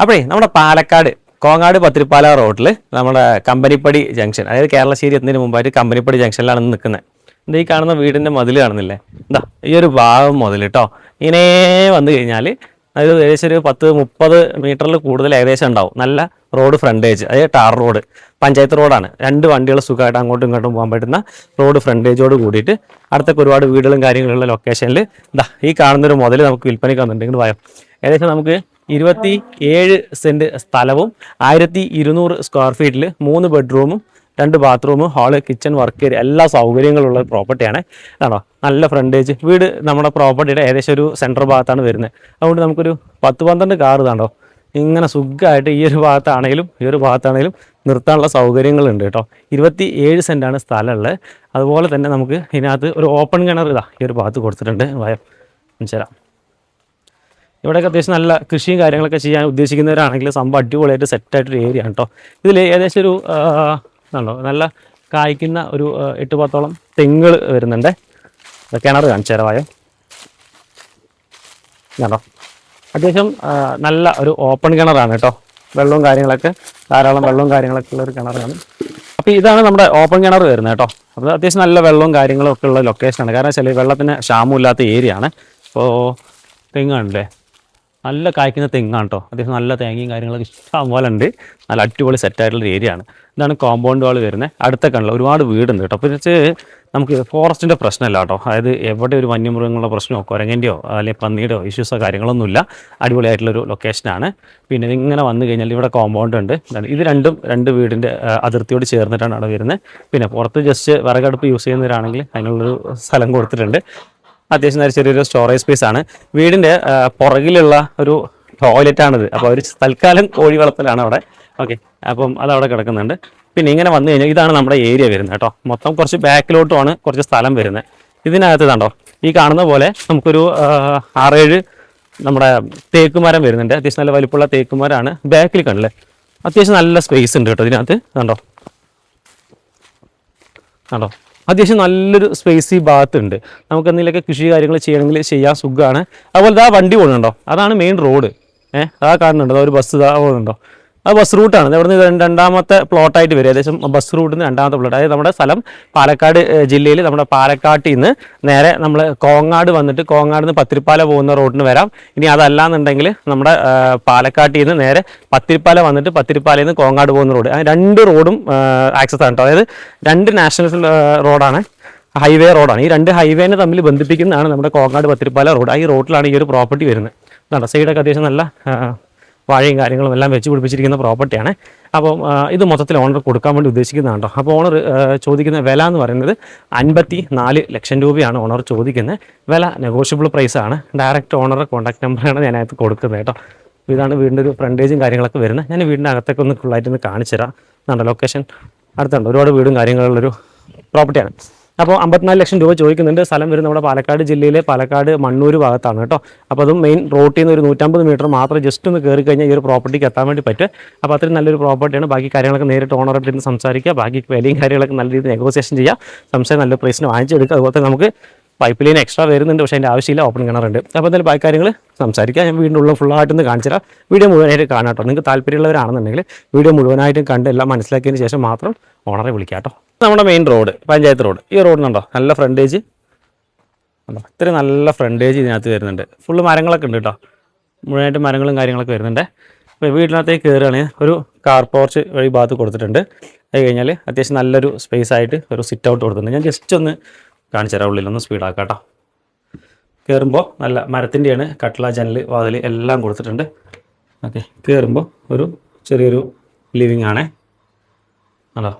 അപ്പോഴേ നമ്മുടെ പാലക്കാട് കോങ്ങാട് പത്തിരിപ്പാല റോഡിൽ നമ്മുടെ കമ്പനിപ്പടി ജംഗ്ഷൻ അതായത് കേരളശ്ശേരി എത്തുന്നതിന് മുമ്പായിട്ട് കമ്പനിപ്പടി ജംഗ്ഷനിലാണ് നിൽക്കുന്നത്. എന്താ ഈ കാണുന്ന വീടിന്റെ മതിൽ കാണുന്നില്ലേ? എന്താ ഈ ഒരു ഭാഗം മുതൽ കേട്ടോ ഇങ്ങനെ വന്നു കഴിഞ്ഞാൽ അതായത് ഏകദേശം ഒരു പത്ത് മുപ്പത് മീറ്ററിൽ കൂടുതൽ ഏകദേശം ഉണ്ടാവും. നല്ല റോഡ് ഫ്രണ്ടേജ് അതായത് ടാർ റോഡ് പഞ്ചായത്ത് റോഡാണ്. രണ്ട് വണ്ടികൾ സുഖമായിട്ട് അങ്ങോട്ടും ഇങ്ങോട്ടും പോകാൻ പറ്റുന്ന റോഡ് ഫ്രണ്ടേജോട് കൂടിയിട്ട് അടുത്തൊക്കെ ഒരുപാട് വീടുകളും കാര്യങ്ങളുള്ള ലൊക്കേഷനിൽ ഇതാ ഈ കാണുന്നൊരു മുതൽ നമുക്ക് വിൽപ്പനയ്ക്ക് വന്നിട്ടുണ്ടെങ്കിൽ പറയാം ഏകദേശം നമുക്ക് ഇരുപത്തി ഏഴ് സെന്റ് സ്ഥലവും ആയിരത്തി ഇരുന്നൂറ് സ്ക്വയർ ഫീറ്റിൽ മൂന്ന് ബെഡ്റൂമും രണ്ട് bathroom hall kitchen work area എല്ലാ സൗകര്യങ്ങളുള്ള പ്രോപ്പർട്ടിയാണ് ആണോ. നല്ല ഫ്രണ്ടേജ് വീട് നമ്മുടെ പ്രോപ്പർട്ടിയുടെ ഏകദേശം ഒരു സെൻട്രൽ ഭാഗത്താണ് വരുന്നത്. അതുകൊണ്ട് നമുക്കൊരു പത്ത് പന്ത്രണ്ട് കാർ ഇതാണ്ടോ ഇങ്ങനെ സുഖമായിട്ട് ഈ ഒരു ഭാഗത്താണെങ്കിലും ഈ ഒരു ഭാഗത്താണെങ്കിലും നിർത്താനുള്ള സൗകര്യങ്ങളുണ്ട് കേട്ടോ. ഇരുപത്തി ഏഴ് സെന്റാണ് സ്ഥലമുള്ളത്. അതുപോലെ തന്നെ നമുക്ക് ഇതിനകത്ത് ഒരു ഓപ്പൺ കിണർ ഇതാ ഈ ഒരു ഭാഗത്ത് കൊടുത്തിട്ടുണ്ട്. വയം. മനസ്സിലാം ഇവിടെയൊക്കെ അത്യാവശ്യം നല്ല കൃഷിയും കാര്യങ്ങളൊക്കെ ചെയ്യാൻ ഉദ്ദേശിക്കുന്നവരാണെങ്കിൽ സംഭവം അടിപൊളിയായിട്ട് സെറ്റായിട്ടൊരു ഏരിയ ആണ് കേട്ടോ ഇതിൽ ഏകദേശം ഒരു ആണല്ലോ നല്ല കായ്ക്കുന്ന ഒരു എട്ട് പത്തോളം തെങ്ങുകൾ വരുന്നുണ്ട്. കിണർ കാണിച്ചു തരവായോ കണ്ടോ? അത്യാവശ്യം നല്ല ഒരു ഓപ്പൺ കിണറാണ് കേട്ടോ വെള്ളവും കാര്യങ്ങളൊക്കെ ധാരാളം വെള്ളവും കാര്യങ്ങളൊക്കെ ഉള്ള ഒരു കിണറാണ്. അപ്പോൾ ഇതാണ് നമ്മുടെ ഓപ്പൺ കിണർ വരുന്നത് കേട്ടോ അപ്പോൾ അത്യാവശ്യം നല്ല വെള്ളവും കാര്യങ്ങളൊക്കെ ഉള്ള ലൊക്കേഷനാണ് കാരണം വെച്ചാൽ വെള്ളത്തിന് ക്ഷാമമില്ലാത്ത ഏരിയ ആണ്. അപ്പോൾ തെങ്ങാണല്ലേ നല്ല കായ്ക്കുന്ന തെങ്ങാണ് കേട്ടോ അത്യാവശ്യം നല്ല തേങ്ങയും കാര്യങ്ങളൊക്കെ ഇഷ്ടം പോലെ ഉണ്ട് നല്ല അടിപൊളി സെറ്റായിട്ടുള്ള ഏരിയ ആണ് ഇതാണ് കോമ്പൗണ്ട് വാൾ വരുന്നത് അടുത്തൊക്കെയുള്ള ഒരുപാട് വീടുണ്ട് കേട്ടോ അപ്പോൾ വെച്ച് നമുക്ക് ഫോറസ്റ്റിന്റെ പ്രശ്നമല്ല കേട്ടോ അതായത് എവിടെ ഒരു വന്യമൃഗങ്ങളുടെ പ്രശ്നമോ കുരങ്ങന്റെയോ അല്ലെങ്കിൽ പന്നിയുടെയോ ഇഷ്യൂസോ കാര്യങ്ങളൊന്നുമില്ല അടിപൊളിയായിട്ടുള്ളൊരു ലൊക്കേഷനാണ് പിന്നെ ഇങ്ങനെ വന്നു കഴിഞ്ഞാൽ ഇവിടെ കോമ്പൗണ്ട് ഉണ്ട്. ഇത് രണ്ടും രണ്ട് വീടിന്റെ അതിർത്തിയോട് ചേർന്നിട്ടാണ് അവിടെ വരുന്നത് പിന്നെ പുറത്ത് ജസ്റ്റ് വിറകടുപ്പ് യൂസ് ചെയ്യുന്നവരാണെങ്കിൽ അതിനുള്ളൊരു സ്ഥലം കൊടുത്തിട്ടുണ്ട്. അത്യാവശ്യം നല്ല ചെറിയൊരു സ്റ്റോറേജ് സ്പേസ് ആണ്. വീടിന്റെ പുറകിലുള്ള ഒരു ടോയ്ലറ്റ് ആണിത്. അപ്പോൾ ഒരു തൽക്കാലം കോഴി വളർത്തലാണ് അവിടെ. ഓക്കെ അപ്പം അത് അവിടെ കിടക്കുന്നുണ്ട്. പിന്നെ ഇങ്ങനെ വന്നു കഴിഞ്ഞാൽ ഇതാണ് നമ്മുടെ ഏരിയ വരുന്നത് കേട്ടോ. മൊത്തം കുറച്ച് ബാക്കിലോട്ടുമാണ് കുറച്ച് സ്ഥലം വരുന്നത്. ഇതിനകത്ത് കണ്ടോ ഈ കാണുന്ന പോലെ നമുക്കൊരു ആറേഴ് നമ്മുടെ തേക്കുമരം വരുന്നുണ്ട്. അത്യാവശ്യം നല്ല വലിപ്പമുള്ള തേക്കുമരമാണ്. ബാക്കിൽ കണ്ടില്ലേ? അത്യാവശ്യം നല്ല സ്പേസ് ഉണ്ട് കേട്ടോ ഇതിനകത്ത്. കണ്ടോ? ആണോ അത്യാവശ്യം നല്ലൊരു സ്പേസ് ഈ ഭാഗത്തുണ്ട്. നമുക്ക് എന്തെങ്കിലുമൊക്കെ കൃഷി കാര്യങ്ങൾ ചെയ്യണമെങ്കിൽ ചെയ്യാൻ സുഖമാണ്. അതുപോലെ ആ വണ്ടി പോകുന്നുണ്ടോ അതാണ് മെയിൻ റോഡ് ഏഹ് അതാ കാണുന്നുണ്ടോ. ഒരു ബസ് ഇതാ പോകുന്നുണ്ടോ ആ ബസ് റൂട്ടാണ് ഇവിടെ ഇത് രണ്ടാമത്തെ പ്ലോട്ടായിട്ട് വരും. ഏകദേശം ബസ് റൂട്ടിൽ നിന്ന് രണ്ടാമത്തെ പ്ലോട്ട് അതായത് നമ്മുടെ സ്ഥലം പാലക്കാട് ജില്ലയിൽ നമ്മുടെ പാലക്കാട്ടിൽ നിന്ന് നേരെ നമ്മൾ കോങ്ങാട് വന്നിട്ട് കോങ്ങാട് നിന്ന് പത്തിരിപ്പാല പോകുന്ന റോഡിന് വരാം. ഇനി അതല്ലാന്നുണ്ടെങ്കിൽ നമ്മുടെ പാലക്കാട്ടിൽ നിന്ന് നേരെ പത്തിരിപ്പാല വന്നിട്ട് പത്തിരിപ്പാലയിൽ നിന്ന് കോങ്ങാട് പോകുന്ന റോഡ് രണ്ട് റോഡും ആക്സസ് ആണ് കേട്ടോ അതായത് രണ്ട് നാഷണൽ റോഡാണ് ഹൈവേ റോഡാണ് ഈ രണ്ട് ഹൈവേനെ തമ്മിൽ ബന്ധിപ്പിക്കുന്നതാണ് നമ്മുടെ കോങ്ങാട് പത്തിരിപ്പാല റോഡ് ഈ റോഡിലാണ് ഈ ഒരു പ്രോപ്പർട്ടി വരുന്നത്. സൈഡൊക്കെ അത്യാവശ്യം നല്ല വാഴയും കാര്യങ്ങളും എല്ലാം വെച്ച് പിടിപ്പിച്ചിരിക്കുന്ന പ്രോപ്പർട്ടിയാണ്. അപ്പോൾ ഇത് മൊത്തത്തിൽ ഓണർ കൊടുക്കാൻ വേണ്ടി ഉദ്ദേശിക്കുന്നതാണ് കേട്ടോ അപ്പോൾ ഓണർ ചോദിക്കുന്ന വില എന്ന് പറയുന്നത് അൻപത്തി നാല് ലക്ഷം രൂപയാണ് ഓണർ ചോദിക്കുന്നത്. വില നെഗോഷ്യബിൾ പ്രൈസാണ് ഡയറക്റ്റ് ഓണറുടെ കോൺടാക്ട് നമ്പറാണ് ഞാൻ അതിനകത്ത് കൊടുക്കുന്നത് കേട്ടോ. ഇതാണ് വീടിന്റെ ഒരു ഫ്രണ്ടേജും കാര്യങ്ങളൊക്കെ വരുന്നത്. ഞാൻ വീടിന്റെ അകത്തൊക്കെ ഒന്ന് ഫുള്ളായിട്ട് ഒന്ന് കാണിച്ചു തരാം ഇതാണ്ടോ ലൊക്കേഷൻ അടുത്തുണ്ട്. ഒരുപാട് വീടും കാര്യങ്ങളുള്ളൊരു പ്രോപ്പർട്ടിയാണ് അപ്പോൾ അമ്പത്തിനാല് ലക്ഷം രൂപ ചോദിക്കുന്നുണ്ട്. സ്ഥലം വരുന്നത് നമ്മുടെ പാലക്കാട് ജില്ലയിലെ പാലക്കാട് മണ്ണൂർ ഭാഗത്താണ് കേട്ടോ. അപ്പോൾ അതും മെയിൻ റോട്ടിൽ നിന്ന് ഒരു നൂറ്റമ്പത് മീറ്റർ മാത്രം ജസ്റ്റ് ഒന്ന് കയറി കഴിഞ്ഞാൽ ഈ ഒരു പ്രോപ്പർട്ടിക്ക് എത്താൻ വേണ്ടി പറ്റും. അപ്പോൾ അത്രയും നല്ലൊരു പ്രോപ്പർട്ടിയാണ് ബാക്കി കാര്യങ്ങളൊക്കെ നേരിട്ട് ഓണറായിട്ട് ഇരുന്ന് സംസാരിക്കുക ബാക്കി വിലയും കാര്യങ്ങളൊക്കെ നല്ല രീതിയിൽ നെഗോസിയേഷൻ ചെയ്യുക സംശയം നല്ല പ്രൈസിന് വാങ്ങിച്ചെടുക്കുക അതുപോലെ നമുക്ക് പൈപ്പ് ലൈൻ എക്സ്ട്രാ വരുന്നുണ്ട്. പക്ഷേ അതിന്റെ ആവശ്യമില്ല. ഓപ്പൺ കിണറുണ്ട്. അപ്പോൾ എന്തായാലും ബാക്കി കാര്യങ്ങൾ സംസാരിക്കാം. ഞാൻ ഉള്ള ഫുള്ളായിട്ടൊന്ന് കാണിച്ചു തരാം. വീഡിയോ മുഴുവനായിട്ട് കാണാം കേട്ടോ. നിങ്ങൾക്ക് താല്പര്യമുള്ളവരാണെന്നുണ്ടെങ്കിൽ വീഡിയോ മുഴുവനായിട്ടും കണ്ട് എല്ലാം മനസ്സിലാക്കിയതിന് ശേഷം മാത്രം ഓണറെ വിളിക്കാം കേട്ടോ. നമ്മുടെ മെയിൻ റോഡ് പഞ്ചായത്ത് റോഡ് ഈ റോഡിനുണ്ടോ നല്ല ഫ്രണ്ടേജ് ഉണ്ടോ ഇത്രയും നല്ല ഫ്രണ്ടേജ് ഇതിനകത്ത് വരുന്നുണ്ട്. ഫുള്ള് മരങ്ങളൊക്കെ ഉണ്ട് കേട്ടോ മുഴുവനായിട്ട് മരങ്ങളും കാര്യങ്ങളൊക്കെ വരുന്നുണ്ട്. അപ്പോൾ വീട്ടിനകത്തേക്ക് കയറുകയാണെങ്കിൽ ഒരു കാർ പോർച്ച് വഴി ഭാഗത്ത് കൊടുത്തിട്ടുണ്ട്. അത് കഴിഞ്ഞാൽ അത്യാവശ്യം നല്ലൊരു സ്പേസ് ആയിട്ട് ഒരു സിറ്റ് ഔട്ട് കൊടുത്തിട്ടുണ്ട്. ഞാൻ ജസ്റ്റ് ഒന്ന് കാണിച്ചു തരാം ഉള്ളിലൊന്ന് സ്പീഡാക്കാം കേട്ടോ കയറുമ്പോൾ നല്ല മരത്തിന്റെയാണ് കട്ടള ജനൽ വാതിൽ എല്ലാം കൊടുത്തിട്ടുണ്ട്. ഓക്കെ. കയറുമ്പോൾ ഒരു ചെറിയൊരു ലിവിങ് ആണേ. അതോ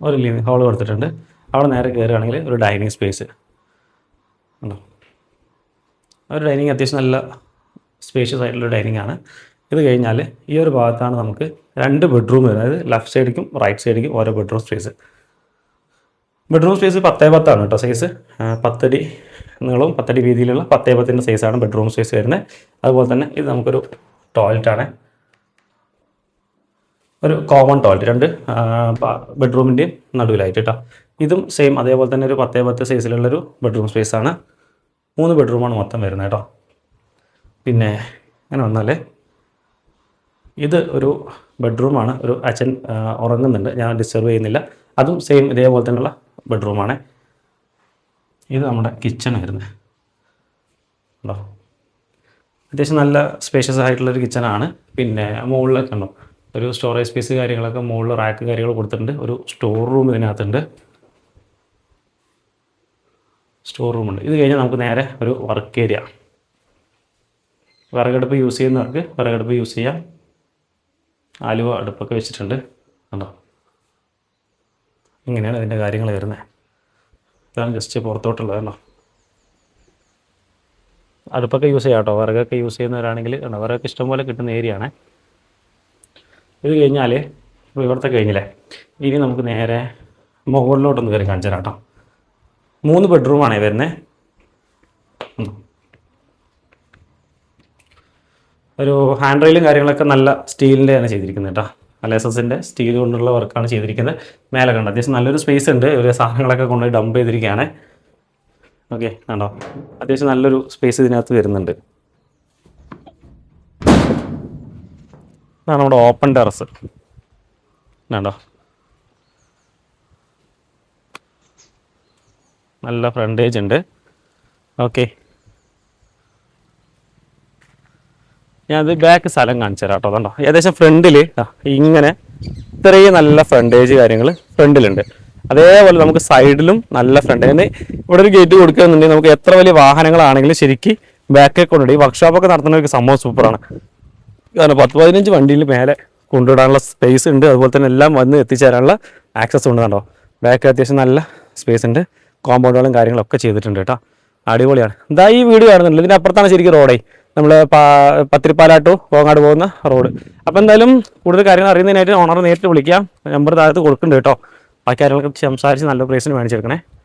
ഒരു ലിവിങ് ഹാൾ കൊടുത്തിട്ടുണ്ട്. അവിടെ നേരെ കയറുകയാണെങ്കിൽ ഒരു ഡൈനിങ് സ്പേസ് ഉണ്ടോ? ഒരു ഡൈനിങ് അത്യാവശ്യം നല്ല സ്പേഷ്യസ് ആയിട്ടുള്ള ഡൈനിങ് ആണ്. ഇത് കഴിഞ്ഞാൽ ഈ ഒരു ഭാഗത്താണ് നമുക്ക് രണ്ട് ബെഡ്റൂം വരുന്നത്. അതായത് ലെഫ്റ്റ് സൈഡിലേക്കും റൈറ്റ് സൈഡിലേക്കും ഓരോ ബെഡ്റൂം സ്പേസ് ബെഡ്റൂം സ്പേസ് പത്തേ പത്താണ് കേട്ടോ സൈസ് പത്തടി നീളവും പത്തടി വീതിയിലുള്ള പത്തേ പത്തിന്റെ സൈസാണ് ബെഡ്റൂം സ്പേസ് വരുന്നത്. അതുപോലെ തന്നെ ഇത് നമുക്കൊരു ടോയ്ലറ്റാണ് ഒരു കോമൺ ടോയ്ലറ്റ് രണ്ട് ബെഡ്റൂമിന്റെയും നടുവിലായിട്ട് കേട്ടോ ഇതും സെയിം അതേപോലെ തന്നെ ഒരു പത്തേ പത്ത് സൈസിലുള്ളൊരു ബെഡ്റൂം സ്പേസ് ആണ്. മൂന്ന് ബെഡ്റൂമാണ് മൊത്തം വരുന്നത് കേട്ടോ പിന്നെ അങ്ങനെ വന്നാൽ ഇത് ഒരു ബെഡ്റൂമാണ് ഒരു അച്ഛൻ ഉറങ്ങുന്നുണ്ട്. ഞാൻ ഡിസ്റ്റർബ് ചെയ്യുന്നില്ല. അതും സെയിം ഇതേപോലെ തന്നെയുള്ള ബെഡ്റൂമാണ് ഇത് നമ്മുടെ കിച്ചൺ വരുന്നത് ഉണ്ടോ അത്യാവശ്യം നല്ല സ്പേഷ്യസ് ആയിട്ടുള്ളൊരു കിച്ചണാണ് പിന്നെ മുകളിലൊക്കെ ഉണ്ടോ? ഒരു സ്റ്റോറേജ് സ്പേസ് കാര്യങ്ങളൊക്കെ മുകളിൽ റാക്ക് കാര്യങ്ങൾ കൊടുത്തിട്ടുണ്ട്. ഒരു സ്റ്റോർ റൂം ഇതിനകത്തുണ്ട്. സ്റ്റോർ റൂമുണ്ട് ഇത് കഴിഞ്ഞാൽ നമുക്ക് നേരെ ഒരു വർക്ക് ഏരിയ വിറകടുപ്പ് യൂസ് ചെയ്യുന്നവർക്ക് വിറകടുപ്പ് യൂസ് ചെയ്യാം. ആലുവ അടുപ്പൊക്കെ വെച്ചിട്ടുണ്ട്. കണ്ടോ? ഇങ്ങനെയാണ് ഇതിന്റെ കാര്യങ്ങൾ വരുന്നത്. ഇതാണ് ജസ്റ്റ് പുറത്തോട്ടുള്ളത് കണ്ടോ? അടുപ്പൊക്കെ യൂസ് ചെയ്യാം കേട്ടോ. വിറകൊക്കെ യൂസ് ചെയ്യുന്നവരാണെങ്കിൽ കണ്ടോ? വിറകൊക്കെ ഇഷ്ടംപോലെ കിട്ടുന്ന ഏരിയ ആണ്. ഇത് കഴിഞ്ഞാൽ ഇപ്പോൾ ഇവിടുത്തെ കഴിഞ്ഞില്ലേ? ഇനി നമുക്ക് നേരെ മുകളിലോട്ടൊന്ന് കയറി കാണിച്ചു തരാം കേട്ടോ. മൂന്ന് ബെഡ്റൂമാണേ വരുന്നത് ഒരു ഹാൻഡ് റെയിലും കാര്യങ്ങളൊക്കെ നല്ല സ്റ്റീലിന്റെ തന്നെ ചെയ്തിരിക്കുന്നത് കേട്ടോ. അല്ല എസ് എസിന്റെ സ്റ്റീൽ കൊണ്ടുള്ള വർക്കാണ് ചെയ്തിരിക്കുന്നത്. മേലെ കണ്ട? അത്യാവശ്യം നല്ലൊരു സ്പേസ് ഉണ്ട്. ഒരു സാധനങ്ങളൊക്കെ കൊണ്ടുപോയി ഡംപ് ചെയ്തിരിക്കുകയാണ്. ഓക്കെ കണ്ടോ? അത്യാവശ്യം നല്ലൊരു സ്പേസ് ഇതിനകത്ത് വരുന്നുണ്ട്. ഇതാണ് നമ്മുടെ ഓപ്പൺ ടെറസ് കണ്ടോ നല്ല ഫ്രണ്ടേജ് ഉണ്ട്. ഓക്കെ ഞാനത് ബാക്ക് സ്ഥലം കാണിച്ചു തരാം കേട്ടോ. കണ്ടോ ഏകദേശം ഫ്രണ്ടിൽ ഇങ്ങനെ ഇത്രയും നല്ല ഫ്രണ്ടേജ് കാര്യങ്ങൾ ഫ്രണ്ടിലുണ്ട് അതേപോലെ നമുക്ക് സൈഡിലും നല്ല ഫ്രണ്ട് ഫ്രണ്ടേജ് ഇവിടെ ഒരു ഗേറ്റ് കൊടുക്കുകയെന്നുണ്ടെങ്കിൽ നമുക്ക് എത്ര വലിയ വാഹനങ്ങളാണെങ്കിലും ശരിക്കും ബാക്കിൽ കൊണ്ടുപോയി വർക്ക്ഷോപ്പൊക്കെ നടത്തുന്ന ഒരു സംഭവം സൂപ്പറാണ് കാരണം പത്ത് പതിനഞ്ച് വണ്ടിയിൽ മേലെ കൊണ്ടുവിടാനുള്ള സ്പേസ് ഉണ്ട്. അതുപോലെ തന്നെ എല്ലാം വന്ന് എത്തിച്ചേരാനുള്ള ആക്സസ് ഉണ്ട് കണ്ടോ? ബാക്ക് അത്യാവശ്യം നല്ല സ്പേസ് ഉണ്ട്. കോമ്പൗണ്ടുകളും കാര്യങ്ങളൊക്കെ ചെയ്തിട്ടുണ്ട് കേട്ടോ. അടിപൊളിയാണ്. ഇതാ ഈ വീട് കാണുന്നുണ്ട്. ഇതിന്റെ അപ്പുറത്താണ് ശരിക്കും റോഡേ നമ്മൾ പത്തിരിപ്പാല ടു കോങ്ങാട് പോകുന്ന റോഡ് അപ്പോൾ എന്തായാലും കൂടുതൽ കാര്യങ്ങൾ അറിയുന്നതിനായിട്ട് ഓണർ നേരിട്ട് വിളിക്കാം. നമ്പർ താഴത്ത് കൊടുക്കുന്നുണ്ട് കേട്ടോ. ബാക്കി കാര്യങ്ങളൊക്കെ സംസാരിച്ച് നല്ല പ്രൈസിന് മേടിച്ചെടുക്കണേ.